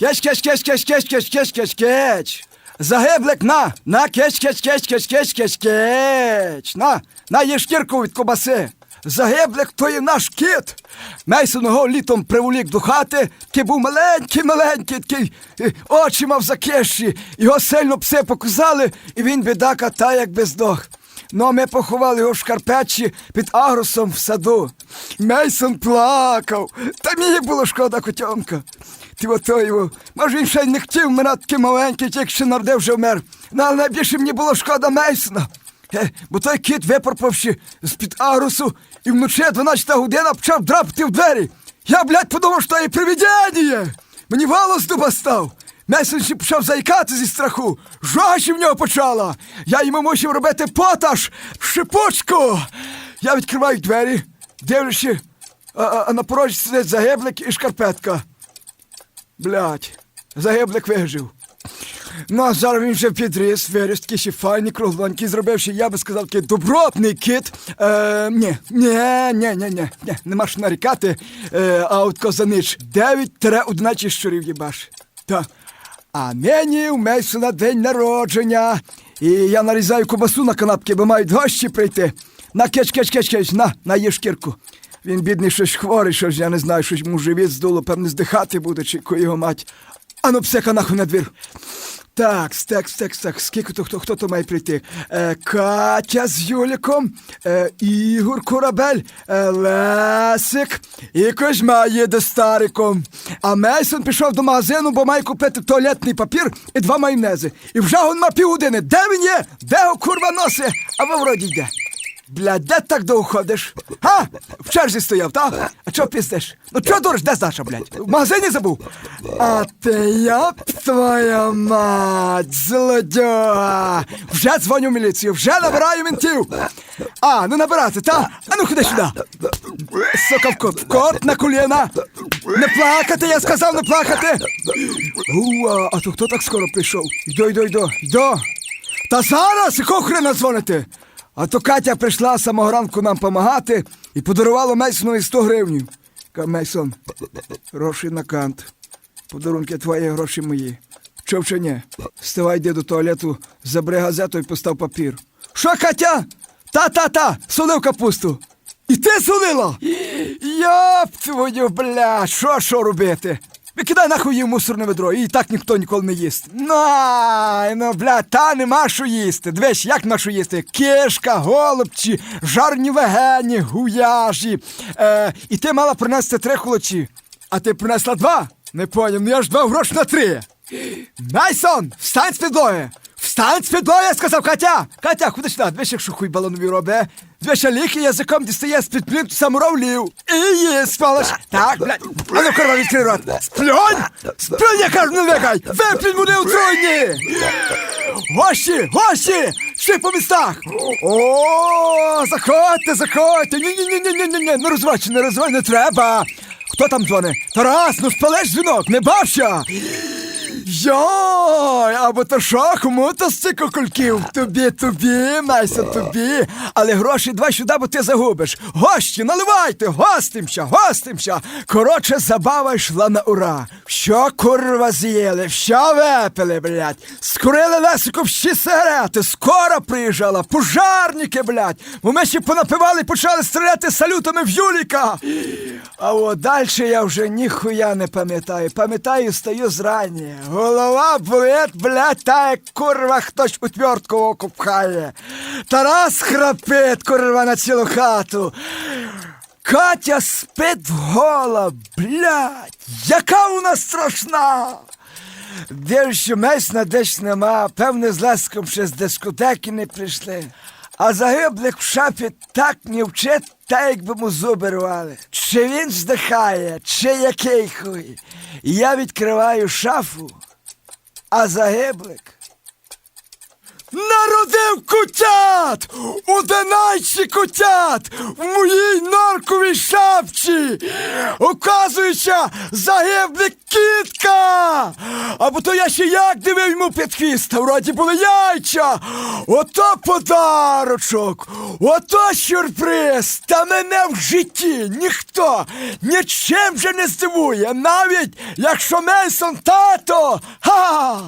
Кеч, кеч, кеч, кеч, кеч, кеч, кеч, кеч, кеч. Загиблик, на, на, кеч, кеч, кеч, кеч, кеч, кеч, кеч. На, на, є шкірку від кобаси. Загиблик, то є наш кіт. Мейсон його літом приволік до хати, такий був маленький, маленький, такий, е, очі мав закиші. Його сильно пси показали, і він, бідака, та якби здох. Ну, а ми поховали його в шкарпечі під агросом в саду. Мейсон плакав. Та мені було шкода котьомка. Ти ото його. Може, він ще й не хотів вмирати такий маленький, тільки ще народив вже вмер. Ну, але найбільше мені було шкода Мейсона. Е, бо той кіт, випорпавши з-під агросу, і вночі 12 година почав драпати в двері. Я, блядь, подумав, що є привидіння. Мені волос дуба став. Ще почав заїкати зі страху. Жогаші в нього почала. Я йому мусив робити поташ, шипучку. Я відкриваю двері, дивлюся, а, а, а на порожі сидить загиблик і шкарпетка. Блядь, загиблик вижив. Ну, а зараз він вже підріс, виріс, такий ще файний, кругленький, зробив ще, я би сказав, такий добротний кіт. Е, ні, ні, ні, ні, ні, ні, нема що нарікати, е, а от козанич 9-11 щурів їбаш. Так. А нині у Мейсона день народження. І я нарізаю кубасу на канапки, бо мають гості прийти. На кеч, кеч, кеч, кеч, на, на їж шкірку. Він, бідний, щось хворий, що ж я не знаю, щось йому живіт здуло, певне, здихати буде, чи його мать. Ану, псека нахуй на двір. Так, стек, стек, стек. Скільки то хто, хто то має прийти? Е, Катя з Юліком, е, Ігор Корабель, е, Лесик і Кожма їде з стариком. А Мейсон пішов до магазину, бо має купити туалетний папір і два майонези. І вже он на півгодини. Де він є? Де його курва носи? А ви вроді йде. Блядь, де так довго ходиш? В черзі стояв, та? А чого піздиш? Ну чого дуриш, де Саша, блядь? В магазині забув? А ти я б твоя мать, злодюга! Вже дзвоню в міліцію, вже набираю ментів! А, ну набирати, та? А ну ходи сюди! Сука, в кот, в кот на коліна! Не плакати, я сказав, не плакати! Уа, а то хто так скоро прийшов? Йдо, йдо, йдо, йдо! Та зараз, якого хрена дзвоните? А то Катя прийшла з самого ранку нам помагати і подарувала Мейсонові 100 гривень. Ка Мейсон, гроші на кант. Подарунки твої, гроші мої. Чув чи ні? Вставай, йди до туалету, забери газету і постав папір. Що, Катя? Та-та-та, солив капусту. І ти солила? Йоп твою, бля, що, що робити? Викидай нахуй її в мусорне ведро, і так ніхто ніколи не їсть. Най, ну, бля, та нема що їсти. Дивись, як нема що їсти? Кишка, голубці, жарні вегені, гуяжі. Е, і ти мала принести три холочі, а ти принесла два? Не поняв, ну я ж два гроші на три. Найсон, встань з підлоги! Встань з підлоги, сказав Катя! Катя, куди сюди? Дивись, якщо хуй балонові робить. А язиком дістає з-під плінту саморовлів. І є, сволоч. Так, блядь. А ну, корова, відкрий рот. Сплюнь! Сплюнь, я кажу, не викай! Виплюнь вони отруйні! Гості, гості! Всі по містах! О, заходьте, заходьте! Ні-ні-ні-ні-ні-ні, не розвачте, не розвачте, не треба! Хто там дзвони? Тарас, ну спалиш дзвінок, не бався! Йой, або то що, кому то стільки кульків? Тобі, тобі, Майся, тобі. Але гроші два сюди, бо ти загубиш. Гості, наливайте, гостимся, гостимся. Коротше, забава йшла на ура. Що курва з'їли, що випили, блядь. Скурили Лесику всі сигарети, скоро приїжджала, пожарники, блядь. Бо ми ще понапивали і почали стріляти салютами в Юліка. А от далі я вже ніхуя не пам'ятаю. Пам'ятаю, стою зрані. Голова болить, блядь, та як курва хтось у твертку око пхає. Тарас храпить, курва, на цілу хату. Катя спить гола, блядь, яка вона страшна. Дивлюся, Месна десь нема, певне, з Леском ще з дискотеки не прийшли. А загиблих в шапі так не вчить, та якби му зуби рвали. Чи він здихає, чи який хуй. Я відкриваю шафу, а загиблик Народив кутят! Одинадцять кутят! В моїй норковій шапці! Оказується, загибле кітка! Або то я ще як дивив йому під хвіст, В вроді були яйця! Ото подарочок! Ото сюрприз! Та мене в житті ніхто нічим же не здивує, навіть якщо Мейсон тато! Ха!